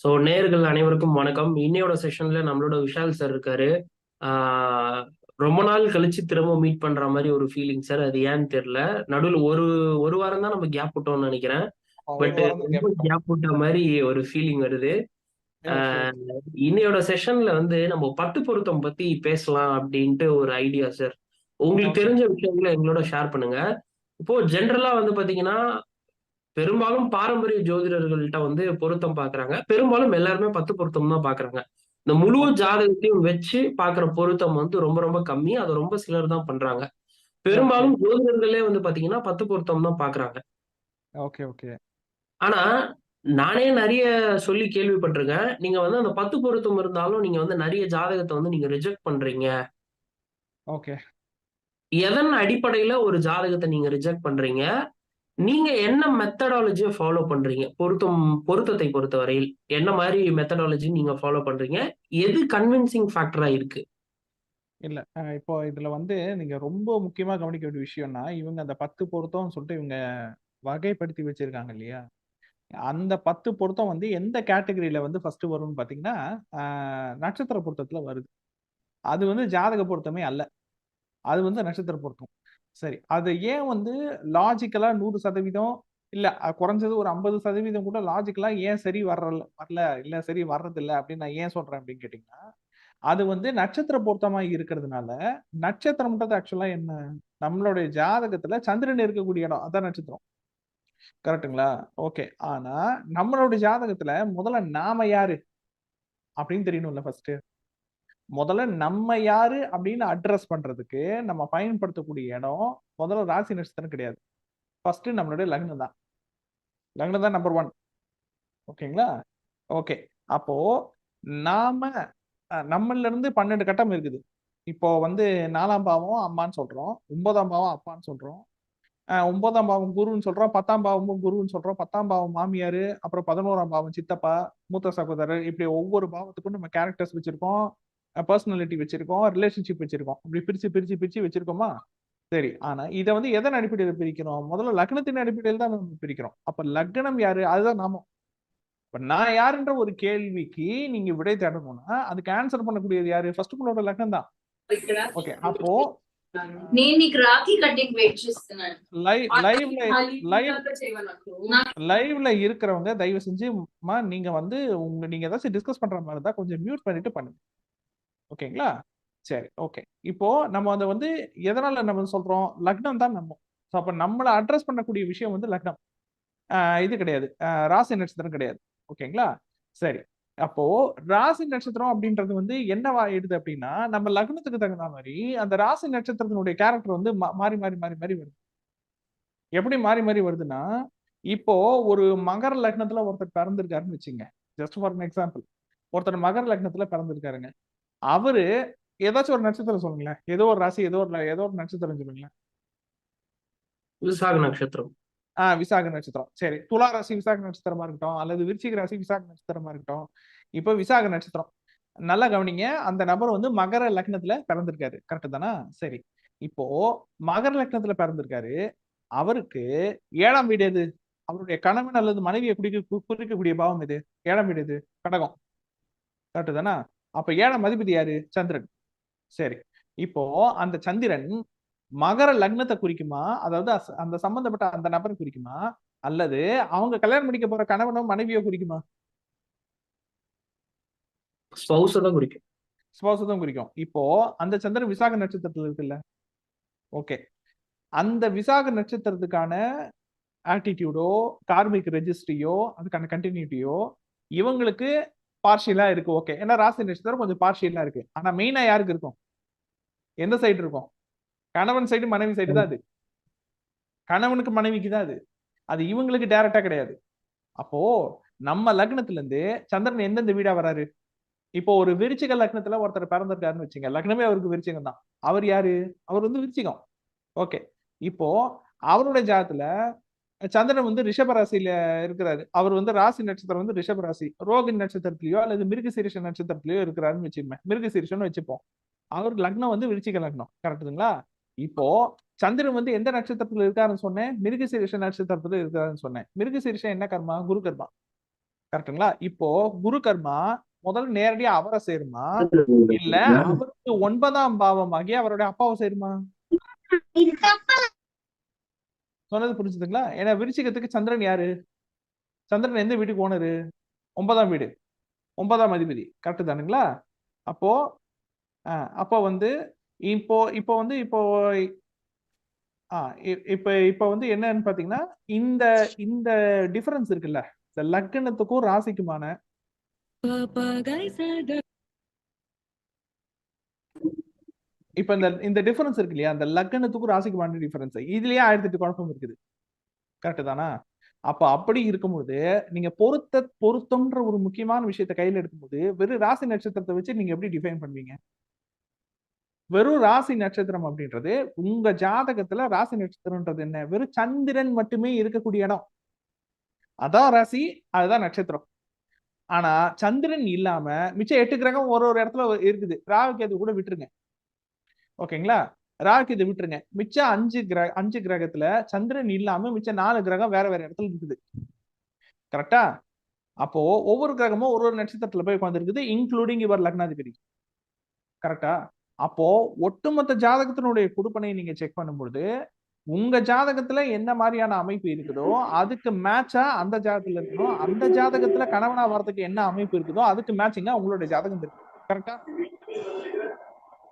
So நேர்கள் அனைவருக்கும் வணக்கம். இன்னையோட செஷன்ல நம்மளோட விஷால் சார் இருக்காரு. ரொம்ப நாள் கழிச்சு திரும்ப மீட் பண்ற மாதிரி ஒரு ஃபீலிங் சார் அது ஏன்னு தெரியல. நடுவில் ஒரு ஒரு வாரம் தான் நம்ம கேப் விட்டோம்னு நினைக்கிறேன். பட் கேப் விட்ட மாதிரி ஒரு ஃபீலிங் வருது. இன்னையோட செஷன்ல வந்து நம்ம பட்டு பொருத்தம் பத்தி பேசலாம் அப்படின்ட்டு ஒரு ஐடியா சார் உங்களுக்கு தெரிஞ்ச விஷயங்களை எங்களோட ஷேர் பண்ணுங்க. இப்போ ஜென்ரலா வந்து பாத்தீங்கன்னா பெரும்பாலும் பாரம்பரிய ஜோதிடர்கள்ட்ட வந்து பொருத்தம் பாக்குறாங்க. பெரும்பாலும் எல்லாருமே பத்து பொருத்தம் தான் பாக்குறாங்க. இந்த முழு ஜாதகத்தையும் வச்சு பாக்குற பொருத்தம் வந்து ரொம்ப ரொம்ப கம்மி. அதை ரொம்ப சிலர் தான் பண்றாங்க. பெரும்பாலும் ஜோதிடர்களே வந்து பாத்தீங்கன்னா பத்து பொருத்தம் தான் பாக்குறாங்க. ஓகே ஓகே ஆனா நானே நிறைய சொல்லி கேள்விப்பட்டிருக்கேன். நீங்க வந்து அந்த பத்து பொருத்தம் இருந்தாலும் நீங்க வந்து நிறைய ஜாதகத்தை வந்து நீங்க ரிஜெக்ட் பண்றீங்க. ஓகே எதன் அடிப்படையில ஒரு ஜாதகத்தை நீங்க ரிஜெக்ட் பண்றீங்க? நீங்க என்ன மெத்தடாலஜியை ஃபாலோ பண்றீங்க? பொருத்தம் பொருத்தத்தை பொறுத்தவரையில் என்ன மாதிரி மெத்தடாலஜி நீங்க ஃபாலோ பண்றீங்க? எது கன்வின்சிங் ஃபேக்டரா இருக்கு? இல்ல இப்போ இதுல வந்து நீங்க ரொம்ப முக்கியமா கவனிக்க வேண்டிய விஷயம்னா இவங்க அந்த பத்து பொருத்தம்னு சொல்லிட்டு இவங்க வகைப்படுத்தி வச்சிருக்காங்க இல்லையா? அந்த பத்து பொருத்தம் வந்து எந்த கேட்டகரியில வந்து ஃபர்ஸ்ட் வரும்னு பாத்தீங்கன்னா நட்சத்திர பொருத்தத்துல வருது. அது வந்து ஜாதக பொருத்தமே அல்ல. அது வந்து நட்சத்திர பொருத்தம். சரி. அது ஏன் வந்து லாஜிக்கலா நூறு சதவீதம் இல்ல குறைஞ்சது ஒரு ஐம்பது சதவீதம் கூட லாஜிக்கலா ஏன் சரி வர்றல வரல இல்ல சரி வர்றது இல்ல அப்படின்னு நான் ஏன் சொல்றேன் அப்படின்னு கேட்டீங்கன்னா அது வந்து நட்சத்திர பொருத்தமா இருக்கிறதுனால நட்சத்திரம்ன்றது ஆக்சுவலா என்ன? நம்மளுடைய ஜாதகத்துல சந்திரன் இருக்கக்கூடிய இடம் அதான் நட்சத்திரம். கரெக்ட்டுங்களா? ஓகே. ஆனா நம்மளுடைய ஜாதகத்துல முதல்ல நாம யாரு? அப்படின்னு தெரியணும்ல ஃபர்ஸ்ட் முதல்ல நம்ம யாரு அப்படின்னு அட்ரஸ் பண்றதுக்கு நம்ம பயன்படுத்தக்கூடிய இடம் முதல்ல ராசி நட்சத்திரம் கிடையாது. ஃபர்ஸ்ட் நம்மளுடைய லக்னம் தான். லக்னம் தான் நம்பர் ஒன் ஓகேங்களா ஓகே அப்போ நாம நம்மள இருந்து பன்னெண்டு கட்டம் இருக்குது. இப்போ வந்து நாலாம் பாவம் அம்மான்னு சொல்றோம் ஒன்பதாம் பாவம் அப்பான்னு சொல்றோம் ஒன்பதாம் பாவம் குருன்னு சொல்றோம் பத்தாம் பாவமும் குருன்னு சொல்றோம் பத்தாம் பாவம் மாமியார் அப்புறம் பதினோராம் பாவம் சித்தப்பா மூத்த சகோதரர் இப்படி ஒவ்வொரு பாவத்துக்கும் நம்ம கேரக்டர்ஸ் வச்சிருக்கோம். பர்சனாலிட்டி வச்சிருக்கோம் ரிலேஷன்ஷிப் வச்சிருக்கோம். இப்படி பிரிச்சு பிரிச்சு பிரிச்சு வச்சிருக்கோமா? சரி ஆனா இதை வந்து எதன் அடிப்படையில் பிரிக்கிறோம்? முதல்ல லக்னத்தின் அடிப்படையில் தான் நம்ம பிரிக்கிறோம். அப்ப லக்னம் யாரு? அதுதான் நாம. இப்ப நான் யாருன்ற ஒரு கேள்விக்கு நீங்க விடை தேடணும்னா அதுக்கு ஆன்சர் பண்ணக்கூடியது யாரு? ஃபர்ஸ்ட் உங்களோட லக்னம் தான். ஓகே அப்போ லைவ்ல இருக்கிறவங்க தயவு செஞ்சு நீங்க வந்து உங்க நீங்க ஏதாச்சும் டிஸ்கஸ் பண்ற மாதிரி இருந்தா கொஞ்சம் மியூட் பண்ணிட்டு பண்ணுங்க. ஓகேங்களா? சரி ஓகே. இப்போ நம்ம அதை வந்து எதனால நம்ம சொல்றோம்? லக்னம் தான் நம்ம. ஸோ அப்போ நம்மளை அட்ரஸ் பண்ணக்கூடிய விஷயம் வந்து லக்னம். இது கிடையாது. ஆஹ் ராசி நட்சத்திரம் கிடையாது. ஓகேங்களா? சரி. அப்போ ராசி நட்சத்திரம் அப்படின்றது வந்து என்னவா ஆயிடுது அப்படின்னா நம்ம லக்னத்துக்கு தகுந்த மாதிரி அந்த ராசி நட்சத்திரத்தினுடைய கேரக்டர் வந்து மா- மாறி மாறி மாறி மாறி வருது. எப்படி மாறி மாறி வருதுன்னா இப்போ ஒரு மகர லக்னத்துல ஒருத்தர் பிறந்திருக்காருன்னு வச்சுங்க. ஜஸ்ட் ஃபார் எக்ஸாம்பிள் ஒருத்தர் மகர லக்னத்துல பிறந்திருக்காருங்க. அவரு ஏதாச்சும் ஒரு நட்சத்திரம் சொல்லுங்களேன். ஏதோ ஒரு ராசி ஏதோ ஒரு ஏதோ ஒரு நட்சத்திரம் சொல்லுங்களேன். விசாக நட்சத்திரம். ஆஹ் விசாக நட்சத்திரம். சரி. துலா ராசி விசாக நட்சத்திரமா இருக்கட்டும். அல்லது விருச்சிக ராசி விசாக நட்சத்திரமா இருக்கட்டும். இப்போ விசாக நட்சத்திரம். நல்லா கவனிங்க. அந்த நபர் வந்து மகர லக்னத்துல பிறந்திருக்காரு. கரெக்ட் தானா? சரி. இப்போ மகர லக்னத்துல பிறந்திருக்காரு. அவருக்கு ஏழாம் வீடு எது? அவருடைய கணவன் அல்லது மனைவியை குறிக்க கு- குறிக்கக்கூடிய பாவம் எது? ஏழாம் வீடு எது? கடகம். கரெக்ட் தானா? அப்ப ஏழாம் அதிபதி யாரு? சந்திரன். சரி. இப்போ அந்த சந்திரன் மகர லக்னத்தை குறிக்குமா? அதாவது அந்த சம்பந்தப்பட்ட அந்த நபரை குறிக்குமா? அல்லது அவங்க கல்யாணம் முடிக்க போற கணவனோ மனைவியோ குறிக்குமா? ஸ்பௌஸை தான் குறிக்கும். ஸ்பௌசம் குறிக்கும். இப்போ அந்த சந்திரன் விசாக நட்சத்திரத்துல இருக்குல்ல? ஓகே. அந்த விசாக நட்சத்திரத்துக்கான ஆட்டிடியூடோ கார்மிக் ரெஜிஸ்ட்ரியோ அதுக்கான கண்டினியூட்டியோ இவங்களுக்கு பார்ஷியலா இருக்கு ஓகே ஏன்னா ராசி நட்சத்திரம் கொஞ்சம் பார்ஷியலா இருக்கு. ஆனா மெயினா யாருக்கு இருக்கும்? எந்த சைடு இருக்கும்? கணவன் சைடு மனைவி சைடு தான் அது. கணவனுக்கு மனைவிக்கு தான் அது. அது இவங்களுக்கு டைரக்டா கிடையாது. அப்போ நம்ம லக்னத்துல இருந்து சந்திரன் எந்தெந்த வீடா வராரு? இப்போ ஒரு விருச்சிக லக்னத்துல ஒருத்தர் பிறந்திருக்காருன்னு வச்சுங்க லக்னமே அவருக்கு விருச்சிகம் தான். அவர் யாரு? அவர் வந்து விருச்சிகம். ஓகே இப்போ அவருடைய ஜாதத்துல சந்திரன் வந்து ரிஷப ராசியில இருக்கிறாரு. அவர் வந்து ராசி நட்சத்திரம் வந்து ரிஷப ராசி. ரோகிணி நட்சத்திரத்திலயோ அல்லது மிருகசீரிஷ நட்சத்திரத்திலயோ இருக்கிறாருன்னு வச்சுப்போம் மிருகசீரிஷன்னு வச்சுப்போம். அவருக்கு லக்னம் வந்து விருச்சிக லக்னம். கரெக்டுங்களா இப்போ சந்திரன் வந்து எந்த நட்சத்திரத்துல இருக்காருன்னு சொன்னேன்? மிருகசீரிஷ நட்சத்திரத்துல இருக்காருன்னு சொன்னேன். மிருகசீரிஷம் என்ன கர்மா? குரு கர்மா. கரெக்ட்டுங்களா? இப்போ குரு கர்மா முதல் நேரடியா அவரை சேருமா? இல்ல அவருக்கு ஒன்பதாம் பாவமாகி அவருடைய அப்பாவை சேருமா? சொன்னது புரிஞ்சுதுங்களா? ஏன்னா விருச்சிகத்துக்கு சந்திரன் யாரு? சந்திரன் எந்த வீட்டுக்கு ஓனரு ஒன்பதாம் வீடு. ஒன்பதாம் அதிபதி. கரெக்ட் தானுங்களா? அப்போ ஆஹ் அப்போ வந்து இப்போ இப்போ வந்து இப்போ ஆ இ- இப்போ வந்து என்னன்னு பாத்தீங்கன்னா இந்த இந்த டிஃபரன்ஸ் இருக்குல்ல. இந்த லக்னத்துக்கும் ராசிக்குமான இப்ப இந்த இந்த டிஃபரன்ஸ் இருக்கு இல்லையா? அந்த லக்னத்துக்கும் ராசிக்குமான டிஃபரன்ஸ் இதுலயே ஆயிரத்தி எட்டு குழப்பம் இருக்குது. கரெக்ட் தானா? அப்ப அப்படி இருக்கும்போது நீங்க பொருத்த பொருத்தம்ன்ற ஒரு முக்கியமான விஷயத்த கையில எடுக்கும்போது வெறும் ராசி நட்சத்திரத்தை வச்சு நீங்க எப்படி டிஃபைன் பண்ணுவீங்க? வெறும் ராசி நட்சத்திரம் அப்படின்றது உங்க ஜாதகத்துல ராசி நட்சத்திரம்ன்றது என்ன? வெறும் சந்திரன் மட்டுமே இருக்கக்கூடிய இடம். அதான் ராசி அதுதான் நட்சத்திரம். ஆனா சந்திரன் இல்லாம மிச்சம் எட்டு கிரகம் ஒரு ஒரு இடத்துல இருக்குது. ராகு அது கூட விட்டுருங்க. ஓகேங்களா? ராகு இது விட்டுருங்க. மிச்சம் அஞ்சு கிரக அஞ்சு கிரகத்துல சந்திரன் இல்லாம மிச்சம் நாலு கிரகம் வேற வேற இடத்துல இருக்குது. கரெக்டா? அப்போ ஒவ்வொரு கிரகமும் ஒரு ஒரு நட்சத்திரத்துல போய் உட்காந்துருக்குது இன்க்ளூடிங் இவர் லக்னாதிபதி. கரெக்டா? அப்போ ஒட்டுமொத்த ஜாதகத்தினுடைய கொடுப்பனையை நீங்க செக் பண்ணும்பொழுது உங்க ஜாதகத்துல என்ன மாதிரியான அமைப்பு இருக்குதோ அதுக்கு மேட்சா அந்த ஜாதகத்துல இருக்கணும் அந்த ஜாதகத்துல கணவனா வரதுக்கு என்ன அமைப்பு இருக்குதோ அதுக்கு மேட்சிங்கா உங்களுடைய ஜாதகம் இருக்கு. கரெக்டா?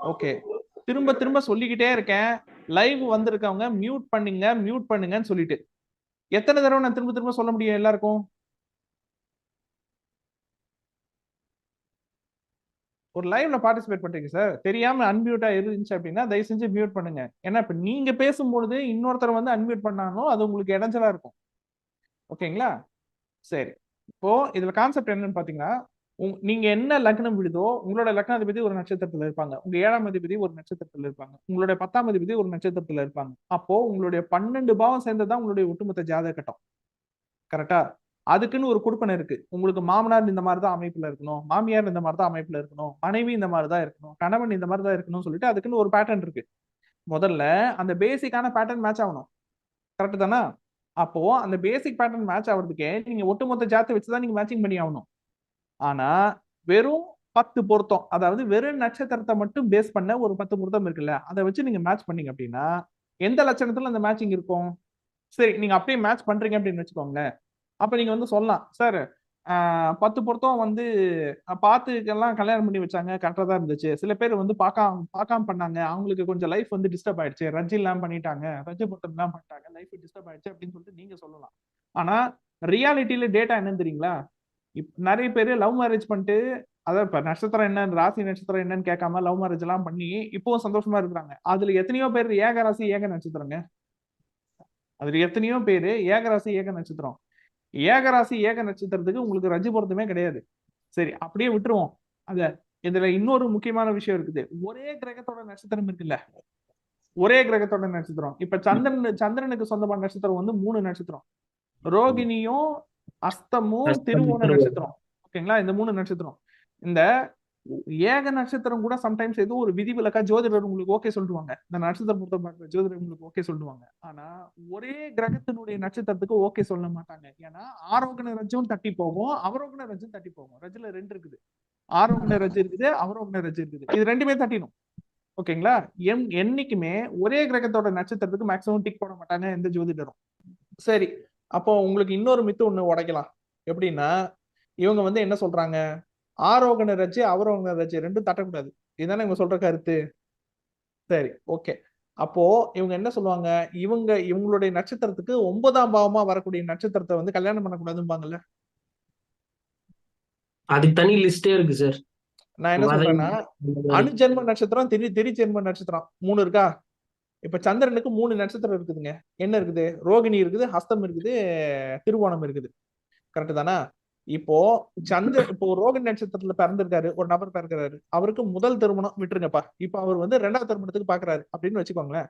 ஓகே. திரும்ப திரும்ப சொல்லிக்கிட்டே இருக்கேன். லைவ் வந்திருக்கவங்க மியூட் பண்ணுங்க மியூட் பண்ணுங்கன்னு சொல்லிட்டு. எத்தனை தடவை நான் திரும்ப திரும்ப சொல்ல முடியும் எல்லாருக்கும்? ஒரு லைவ்ல பார்ட்டிசிபேட் பண்றீங்க சார் தெரியாம அன்மியூட்டா இருந்துச்சு அப்படின்னா தயவு செஞ்சு மியூட் பண்ணுங்க. ஏன்னா இப்ப நீங்க பேசும்பொழுது இன்னொருத்தர் வந்து அன்மியூட் பண்ணாலும் அது உங்களுக்கு இடைஞ்சலா இருக்கும். ஓகேங்களா? சரி. இப்போ இதுல கான்செப்ட் என்னன்னு பாத்தீங்கன்னா நீங்க என்ன லக்னம் விடுதோ உங்களோட லக்னாதிபதி ஒரு நட்சத்திரத்துல இருப்பாங்க. உங்க ஏழாம் அதிபதி ஒரு நட்சத்திரத்துல இருப்பாங்க. உங்களுடைய பத்தாம் அதிபதி ஒரு நட்சத்திரத்துல இருப்பாங்க. அப்போ உங்களுடைய பன்னெண்டு பாவம் சேர்ந்ததுதான் உங்களுடைய ஒட்டுமொத்த ஜாதக கட்டம் கரெக்டா அதுக்குன்னு ஒரு குடுப்பனை இருக்கு. உங்களுக்கு மாமனார் இந்த மாதிரி தான் அமைப்புல இருக்கணும் மாமியார் இந்த மாதிரி தான் அமைப்புல இருக்கணும் மனைவி இந்த மாதிரி தான் இருக்கணும் கணவன் இந்த மாதிரி தான் இருக்கணும்னு சொல்லிட்டு அதுக்குன்னு ஒரு பேட்டர்ன் இருக்கு. முதல்ல அந்த பேசிக்கான பேட்டர்ன் மேட்ச் ஆகணும். கரெக்ட் தானே? அப்போ அந்த பேசிக் பேட்டர்ன் மேட்ச் ஆகிறதுக்கே நீங்க ஒட்டுமொத்த ஜாத்தை வச்சுதான் நீங்க மேட்சிங் பண்ணி ஆகணும். ஆனா வெறும் பத்து பொருத்தம் அதாவது வெறும் நட்சத்திரத்தை மட்டும் பேஸ் பண்ண ஒரு பத்து பொருத்தம் இருக்குல்ல அதை வச்சு நீங்க மேட்ச் பண்ணீங்க அப்படின்னா எந்த லட்சணத்துல அந்த மேட்சிங் இருக்கும்? சரி நீங்க அப்படியே மேட்ச் பண்றீங்க அப்படின்னு வச்சுக்கோங்களேன். அப்ப நீங்க வந்து சொல்லலாம் சார் பத்து பொருத்தம் வந்து பார்த்துக்கெல்லாம் கல்யாணம் பண்ணி வச்சாங்க கரெக்டாக தான் இருந்துச்சு. சில பேர் வந்து பார்க்காம பார்க்காம பண்ணாங்க. அவங்களுக்கு கொஞ்சம் லைஃப் வந்து டிஸ்டர்ப் ஆயிடுச்சு. ரஜ் இல்லாம பண்ணிட்டாங்க ரஜ பொருத்தம் எல்லாம் பண்ணிட்டாங்க லைஃப் டிஸ்டர்ப் ஆயிடுச்சு அப்படின்னு சொல்லிட்டு நீங்க சொல்லலாம். ஆனா ரியாலிட்டியில டேட்டா என்னன்னு தெரியுங்களா? இப் நிறைய பேர் லவ் மேரேஜ் பண்ணிட்டு அதான் இப்ப நட்சத்திரம் என்ன ராசி நட்சத்திரம் என்னன்னு கேட்காம லவ் மேரேஜ் எல்லாம் பண்ணி இப்பவும் சந்தோஷமா இருக்கிறாங்க. அதுல எத்தனையோ பேர் ஏக ராசி ஏக நட்சத்திரங்க. அதுல எத்தனையோ பேர் ஏக ராசி ஏக நட்சத்திரம். ஏக ராசி ஏக நட்சத்திரத்துக்கு உங்களுக்கு ரஜி பொருத்தமே கிடையாது. சரி அப்படியே விட்டுருவோம். அத இதுல இன்னொரு முக்கியமான விஷயம் இருக்குது. ஒரே கிரகத்தோட நட்சத்திரம் இருக்குல்ல. ஒரே கிரகத்தோட நட்சத்திரம். இப்ப சந்திரன் சந்திரனுக்கு சொந்தமான நட்சத்திரம் வந்து மூணு நட்சத்திரம். ரோகிணியும் அஸ்தமும் அஸ்தம், திருவோண. நட்சத்திரம். ஓகேங்களா? இந்த மூணு நட்சத்திரம். இந்த ஏக நட்சத்திரம் கூட சம்டைம்ஸ் ஏதோ ஒரு விதிவிலக்கா ஜோதிடர் உங்களுக்கு ஓகே சொல்லிடுவாங்க இந்த நட்சத்திரம் பொறுத்த பார்க்குற ஜோதிடர் உங்களுக்கு ஓகே சொல்லிடுவாங்க ஆனா ஒரே கிரகத்தினுடைய நட்சத்திரத்துக்கு ஓகே சொல்ல மாட்டாங்க. ஏன்னா ஆரோகண ரஜும் தட்டி போகும் அவரோகண ரஜும் தட்டி போகும். ரஜுல ரெண்டு இருக்குது. ஆரோகண ரஜு இருக்குது அவரோகண ரஜு இருக்குது. இது ரெண்டுமே தட்டிடும். ஓகேங்களா? எம் என்னைக்குமே ஒரே கிரகத்தோட நட்சத்திரத்துக்கு மேக்ஸிமம் டிக் போட மாட்டாங்க எந்த ஜோதிடரும். சரி. அப்போ உங்களுக்கு இன்னொரு மித்து ஒண்ணு உடைக்கலாம். எப்படின்னா இவங்க வந்து என்ன சொல்றாங்க? ஆரோகண ரஜ்ஜு அவரோகண ரஜ்ஜு ரெண்டும் தட்டக்கூடாது. இதுதானே இவங்க சொல்ற கருத்து? சரி ஓகே அப்போ இவங்க என்ன சொல்லுவாங்க? இவங்க இவங்களுடைய நட்சத்திரத்துக்கு ஒன்பதாம் பாவமா வரக்கூடிய நட்சத்திரத்தை வந்து கல்யாணம் பண்ணக்கூடாதும்பாங்கல்ல? அதுக்கு தனி லிஸ்டே இருக்கு சார் நான் என்ன சொல்றேன்னா அணுஜென்ம நட்சத்திரம் திரி திரிஜென்ம நட்சத்திரம். மூணு இருக்கா? இப்ப சந்திரனுக்கு மூணு நட்சத்திரம் இருக்குதுங்க. என்ன இருக்குது? ரோகிணி இருக்குது ஹஸ்தம் இருக்குது திருவோணம் இருக்குது. கரெக்ட் தானா? இப்போ சந்திர இப்போ ரோகிணி நட்சத்திரத்துல பிறந்திருக்காரு ஒரு நபர் பிறக்கிறாரு. அவருக்கு முதல் திருமணம் விட்டுருங்கப்பா. இப்போ அவர் வந்து ரெண்டாவது திருமணத்துக்கு பாக்குறாரு அப்படின்னு வச்சுக்கோங்களேன்.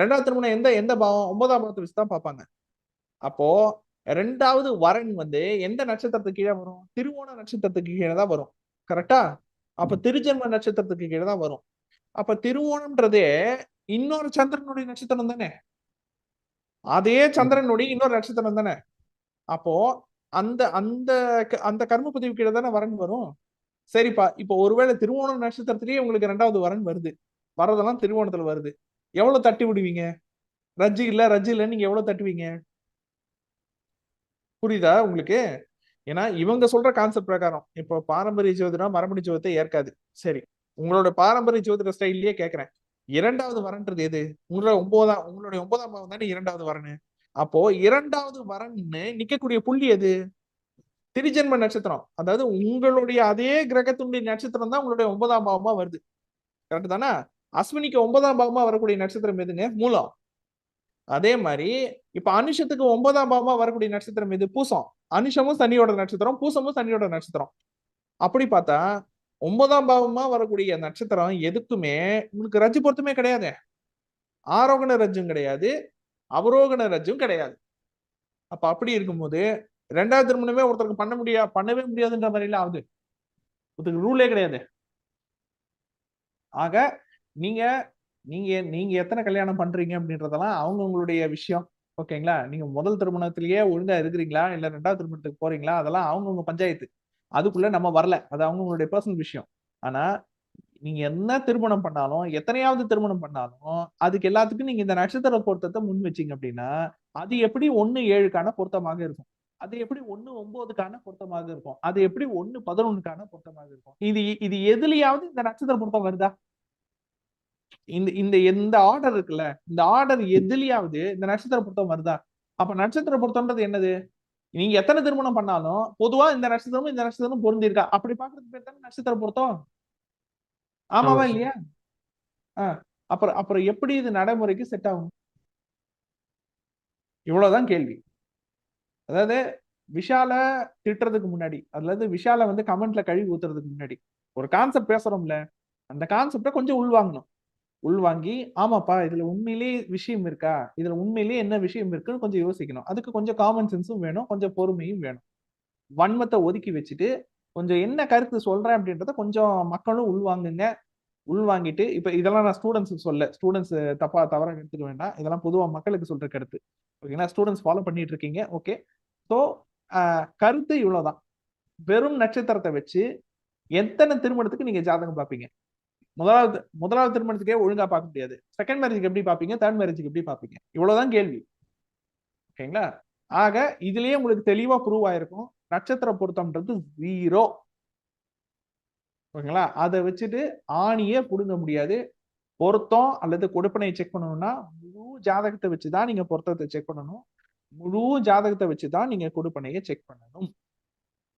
ரெண்டாவது திருமணம் எந்த எந்த பாவம்? ஒன்பதாம் பாவத்தை வச்சு தான் பார்ப்பாங்க. அப்போ ரெண்டாவது வரன் வந்து எந்த நட்சத்திரத்துக்கு கீழே வரும்? திருவோண நட்சத்திரத்துக்கு கீழே தான் வரும். கரெக்டா அப்ப திருஜென்ம நட்சத்திரத்துக்கு கீழே தான் வரும். அப்ப திருவோணம்ன்றதே இன்னொரு சந்திரனுடைய நட்சத்திரம் தானே? அதே சந்திரனுடைய இன்னொரு நட்சத்திரம் தானே? அப்போ அந்த அந்த க- அந்த கர்ம பதிவு கீழே தானே வரன் வரும். சரிப்பா இப்போ ஒருவேளை திருவோண நட்சத்திரத்திலேயே உங்களுக்கு ரெண்டாவது வரன் வருது. வரதெல்லாம் திருவோணத்துல வருது. எவ்வளவு தட்டி விடுவீங்க? ரஜ்ஜி இல்ல ரஜ்ஜி இல்ல நீங்க எவ்வளவு தட்டுவீங்க? புரியுதா உங்களுக்கு? ஏன்னா இவங்க சொல்ற கான்செப்ட் பிரகாரம். இப்போ பாரம்பரிய ஜோதிடம் மரபணி ஜோதத்தை ஏற்காது. சரி உங்களோட பாரம்பரிய ஜோதிட ஸ்டைல்லயே கேக்குறேன். இரண்டாவது வரன்றது எது? உங்களோட ஒன்பதாம் உங்களுடைய ஒன்பதாம் பாவம் தானே இரண்டாவது வரனு. அப்போ இரண்டாவது வரன்னு நிக்கக்கூடிய புள்ளி எது? திருஜென்ம நட்சத்திரம். அதாவது உங்களுடைய அதே கிரகத்தினுடைய நட்சத்திரம் தான் உங்களுடைய ஒன்பதாம் பாவமா வருது. கரெக்ட் தானே? அஸ்வினிக்கு ஒன்பதாம் பாவமா வரக்கூடிய நட்சத்திரம் எதுங்க? மூலம். அதே மாதிரி இப்ப அனுஷத்துக்கு ஒன்பதாம் பாவமா வரக்கூடிய நட்சத்திரம் எது? பூசம். அனுஷமும் சனியோட நட்சத்திரம் பூசமும் சனியோட நட்சத்திரம். அப்படி பார்த்தா ஒன்பதாம் பாவமா வரக்கூடிய நட்சத்திரம் எதுக்குமே உங்களுக்கு ரஜ்ஜு பொருத்தமே கிடையாது. ஆரோகண ரஜ்ஜும் கிடையாது அவரோகண ரஜ்ஜும் கிடையாது. அப்ப அப்படி இருக்கும்போது ரெண்டாவது திருமணமே ஒருத்தருக்கு பண்ண முடியா பண்ணவே முடியாதுன்ற மாதிரில ஆகுது. ஒருத்தருக்கு ரூலே கிடையாது. ஆக நீங்க நீங்க நீங்க எத்தனை கல்யாணம் பண்றீங்க அப்படின்றதெல்லாம் அவங்கவுங்களுடைய விஷயம். ஓகேங்களா? நீங்க முதல் திருமணத்திலேயே ஒழுங்கா இருக்கிறீங்களா? இல்ல ரெண்டாவது திருமணத்துக்கு போறீங்களா? அதெல்லாம் அவங்கவுங்க பஞ்சாயத்து. அதுக்குள்ள நம்ம வரல. அது அவங்களுடைய பர்சனல் விஷயம். ஆனா நீங்க என்ன திருமணம் பண்ணாலும் எத்தனையாவது திருமணம் பண்ணாலும் அதுக்கு எல்லாத்துக்கும் நீங்க இந்த நட்சத்திர பொருத்தத்தை முன் வச்சீங்க அப்படின்னா அது எப்படி ஒன்னு ஏழுக்கான பொருத்தமாக இருக்கும். அது எப்படி ஒன்னு ஒன்பதுக்கான பொருத்தமாக இருக்கும். அது எப்படி ஒன்னு பதினொன்னுக்கான பொருத்தமாக இருக்கும். இது இது எதுலயாவது இந்த நட்சத்திர பொருத்தம் வருதா? இந்த இந்த எந்த ஆர்டர் இருக்குல்ல இந்த ஆர்டர் எதுலயாவது இந்த நட்சத்திர பொருத்தம் வருதா? அப்ப நட்சத்திர பொருத்தம்ன்றது என்னது? நீங்க எத்தனை திருமணம் பண்ணாலும் பொதுவா இந்த நட்சத்திரமும் இந்த நட்சத்திரமும் பொருந்திருக்கா? அப்படி பாக்குறது பேர் தானே நட்சத்திர பொருத்தம். ஆமாவா ஆமா. இல்லையா? ஆஹ் அப்புறம் அப்புறம் எப்படி இது நடைமுறைக்கு செட் ஆகும்? இவ்வளவுதான் கேள்வி. அதாவது விஷால திட்டுறதுக்கு முன்னாடி அதாவது விஷால வந்து கமெண்ட்ல கழுவி ஊத்துறதுக்கு முன்னாடி ஒரு கான்செப்ட் பேசுறோம்ல அந்த கான்செப்டை கொஞ்சம் உள்வாங்கணும். உள்வாங்கி ஆமாப்பா இதுல உண்மையிலேயே விஷயம் இருக்கா? இதுல உண்மையிலேயே என்ன விஷயம் இருக்குன்னு கொஞ்சம் யோசிக்கணும். அதுக்கு கொஞ்சம் காமன் சென்ஸும் வேணும் கொஞ்சம் பொறுமையும் வேணும். வன்மத்தை ஒதுக்கி வச்சுட்டு கொஞ்சம் என்ன கருத்து சொல்றேன் அப்படின்றத கொஞ்சம் மக்களும் உள்வாங்குங்க. உள்வாங்கிட்டு இப்ப இதெல்லாம் நான் ஸ்டூடெண்ட்ஸுக்கு சொல்ல ஸ்டூடெண்ட்ஸ் தப்பா தவறாக எடுத்துக்க வேண்டாம். இதெல்லாம் பொதுவா மக்களுக்கு சொல்ற கருத்து. ஓகேங்களா ஸ்டூடெண்ட்ஸ் ஃபாலோ பண்ணிட்டு இருக்கீங்க. ஓகே ஸோ கருத்து இவ்வளவுதான். வெறும் நட்சத்திரத்தை வச்சு எத்தனை திருமணத்துக்கு நீங்க ஜாதகம் பார்ப்பீங்க? முதலாவது முதலாவது திருமணத்துக்கே ஒழுங்கா பார்க்க முடியாது. செகண்ட் மேரேஜுக்கு எப்படி பார்ப்பீங்க? தேர்ட் மேரேஜுக்கு எப்படி பார்ப்பீங்க? இவ்வளவுதான் கேள்வி. ஓகேங்களா? ஆக இதுலயே உங்களுக்கு தெளிவா ப்ரூவ் ஆயிருக்கும். நட்சத்திர பொருத்தம்ன்றது ஜீரோ ஓகேங்களா? அதை வச்சுட்டு ஆணியே புடுங்க முடியாது. பொருத்தம் அல்லது கொடுப்பனையை செக் பண்ணணும்னா முழு ஜாதகத்தை வச்சுதான் நீங்க பொருத்தத்தை செக் பண்ணணும். முழு ஜாதகத்தை வச்சுதான் நீங்க கொடுப்பனையை செக் பண்ணணும்.